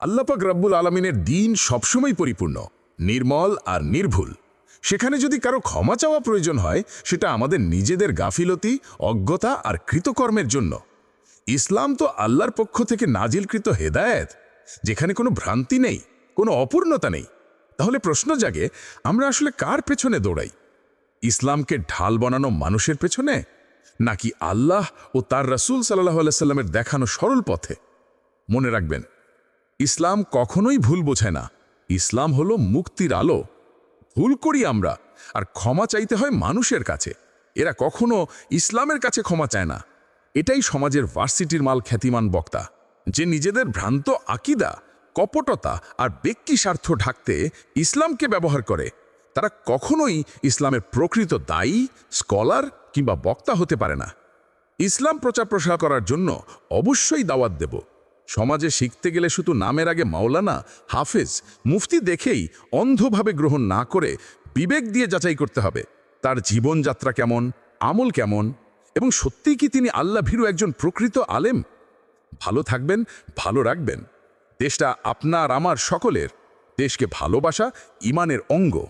আল্লাপাক রাব্বুল আলমিনের দিন সবসময় পরিপূর্ণ, নির্মল আর নির্ভুল। সেখানে যদি কারও ক্ষমা চাওয়া প্রয়োজন হয়, সেটা আমাদের নিজেদের গাফিলতি, অজ্ঞতা আর কৃতকর্মের জন্য। ইসলাম তো আল্লাহর পক্ষ থেকে নাজিলকৃত হেদায়েত, যেখানে কোনো ভ্রান্তি নেই, কোনো অপূর্ণতা নেই। তাহলে প্রশ্ন জাগে, আমরা আসলে কার পেছনে দৌড়াই? ইসলামকে ঢাল বানানো মানুষের পেছনে? নাকি আল্লাহ ও তার রসুল সাল্লাহ সাল্লামের দেখানো সরল পথে? মনে রাখবেন ইসলাম কখনোই ভুল বোঝায় না। ইসলাম হলো মুক্তির আলো। ভুল করি আমরা, আর ক্ষমা চাইতে হয় মানুষের কাছে। এরা কখনো ইসলামের কাছে ক্ষমা চায় না। এটাই সমাজের ভার্সিটির মাল খ্যাতিমান বক্তা। যে নিজেদের ভ্রান্ত আকিদা, কপটতা আর ব্যক্তি স্বার্থ ঢাকতে ইসলামকে ব্যবহার করে, তারা কখনোই ইসলামের প্রকৃত দায়ী, স্কলার কিংবা বক্তা হতে পারে না। ইসলাম প্রচার প্রসার করার জন্য অবশ্যই দাওয়াত দেব। সমাজে শিখতে গেলে শুধু নামের আগে মাওলানা, হাফেজ, মুফতি দেখেই অন্ধভাবে গ্রহণ না করে বিবেক দিয়ে যাচাই করতে হবে। তার জীবনযাত্রা কেমন, আমল কেমন এবং সত্যিই কি তিনি আল্লাহ ভীরু একজন প্রকৃত আলেম? ভালো থাকবেন, ভালো রাখবেন। দেশটা আপনার, আমার, সকলের। দেশকে ভালোবাসা, ইমানের অঙ্গ।